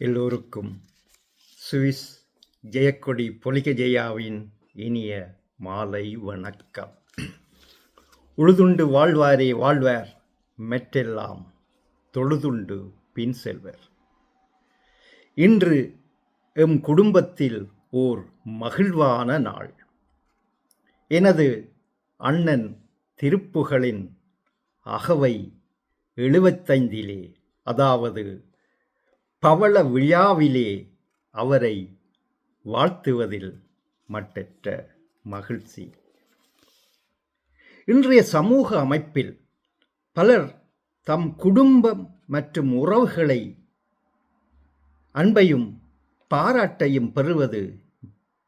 எல்லோருக்கும் சுவிஸ் ஜெயக்கொடி பொலிக ஜெயாவின் இனிய மாலை வணக்கம். உழுதுண்டு வாழ்வாரே வாழ்வார் மெற்றெல்லாம் தொழுதுண்டு பின் செல்வர். இன்று எம் குடும்பத்தில் ஓர் மகிழ்வான நாள். எனது அண்ணன் திருப்புகளின் அகவை எழுபத்தைந்திலே அதாவது பவள விழாவிலே அவரை வாழ்த்துவதில் மட்டற்ற மகிழ்ச்சி. இன்றைய சமூக அமைப்பில் பலர் தம் குடும்பம் மற்றும் உறவுகளை அன்பையும் பாராட்டையும் பெறுவது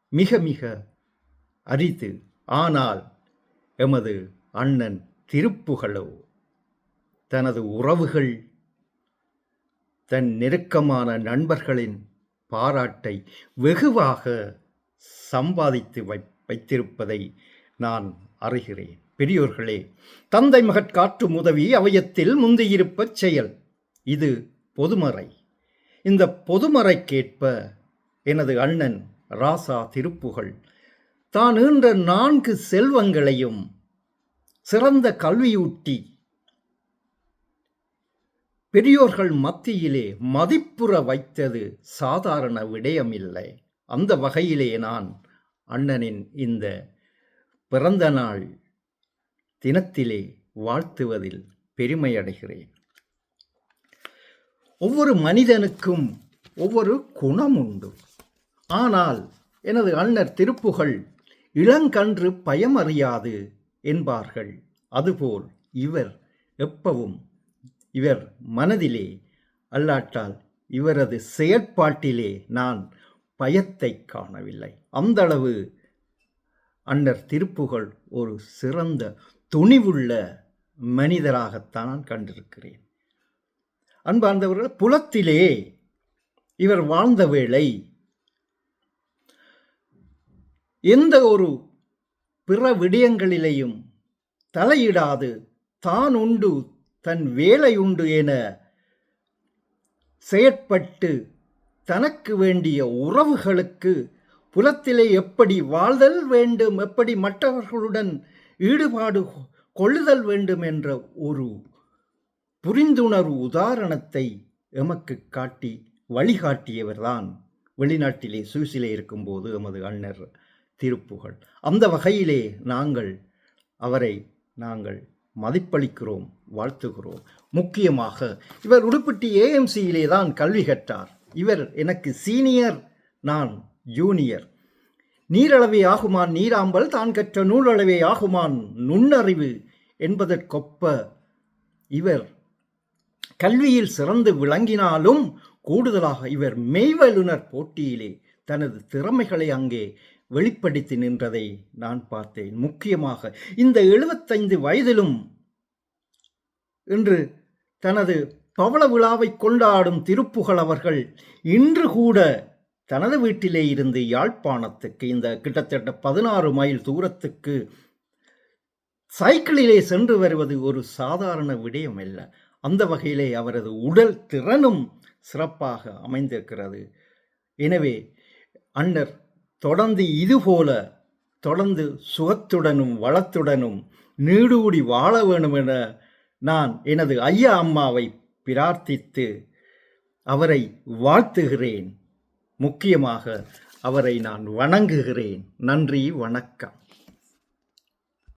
மிக மிக அரிது. ஆனால் எமது அண்ணன் திருப்புகளோ தனது உறவுகள் தன் நெருக்கமான நண்பர்களின் பாராட்டை வெகுவாக சம்பாதித்து வை வைத்திருப்பதை நான் அறிகிறேன். பெரியோர்களே தந்தை மகற்காற்றும் உதவி அவயத்தில் முந்தியிருப்பச் செயல். இது பொதுமறை. இந்த பொதுமறைக்கேற்ப எனது அண்ணன் ராசா திருப்புகழ். தான் ஈன்ற நான்கு செல்வங்களையும் சிறந்த கல்வியூட்டி பெரியோர்கள் மத்தியிலே மதிப்புற வைத்தது சாதாரண விடயமில்லை. அந்த வகையிலே நான் அண்ணனின் இந்த பிறந்த நாள் தினத்திலே வாழ்த்துவதில் பெருமையடைகிறேன். ஒவ்வொரு மனிதனுக்கும் ஒவ்வொரு குணம் உண்டு. ஆனால் எனது அண்ணர் திருப்புகள் இளங்கன்று பயமறியாது என்பார்கள். அதுபோல் இவர் எப்பவும் இவர் மனதிலே அல்லாட்டால் இவரது செயற்பாட்டிலே நான் பயத்தை காணவில்லை. அந்தளவு அன்னர் திருப்புகழ் ஒரு சிறந்த துணிவுள்ள மனிதராகத்தான் கண்டிருக்கிறேன். அன்பார்ந்தவர்கள் புலத்திலே இவர் வாழ்ந்த வேளை எந்த ஒரு பிற விடயங்களிலேயும் தலையிடாது தான் உண்டு தன் வேலை உண்டு என செயற்பட்டு தனக்கு வேண்டிய உறவுகளுக்கு புலத்திலே எப்படி வாழ்தல் வேண்டும் எப்படி மற்றவர்களுடன் ஈடுபாடு கொள்ளுதல் வேண்டும் என்ற ஒரு புரிந்துணர்வு உதாரணத்தை எமக்கு காட்டி வழிகாட்டியவர்தான் வெளிநாட்டிலே சுவிசிலே இருக்கும்போது எமது அண்ணர் திருப்புகழ். அந்த வகையிலே நாங்கள் அவரை நாங்கள் மதிப்பளிக்கிறோம் வாழ்த்துகிறோம். முக்கியமாக இவர் உடுப்பிட்டி ஏஎம்சியிலே தான் கல்வி கற்றார். இவர் எனக்கு சீனியர் நான் ஜூனியர். நீரளவே ஆகுமான் நீராம்பல் தான் கற்ற நூலளவே ஆகுமான் நுண்ணறிவு என்பதற்கொப்ப இவர் கல்வியில் சிறந்து விளங்கினாலும் கூடுதலாக இவர் மெய்வல்லுனர் போட்டியிலே தனது திறமைகளை அங்கே வெளிப்படுத்தி நின்றதை நான் பார்த்தேன். முக்கியமாக இந்த எழுபத்தைந்து வயதிலும் இன்று தனது பவள விழாவை கொண்டாடும் திருப்புகழ் அவர்கள் இன்று கூட தனது வீட்டிலே இருந்து யாழ்ப்பாணத்துக்கு இந்த கிட்டத்தட்ட பதினாறு மைல் தூரத்துக்கு சைக்கிளிலே சென்று வருவது ஒரு சாதாரண விடயம் அல்ல. அந்த வகையிலே அவரது உடல் திறனும் சிறப்பாக அமைந்திருக்கிறது. எனவே அன்னர் தொடர்ந்து இதுபோல தொடர்ந்து சுகத்துடனும் வளத்துடனும் நீடூடி வாழ வேண்டும் என நான் எனது ஐயா அம்மாவை பிரார்த்தித்து அவரை வாழ்த்துகிறேன். முக்கியமாக அவரை நான் வணங்குகிறேன். நன்றி வணக்கம்.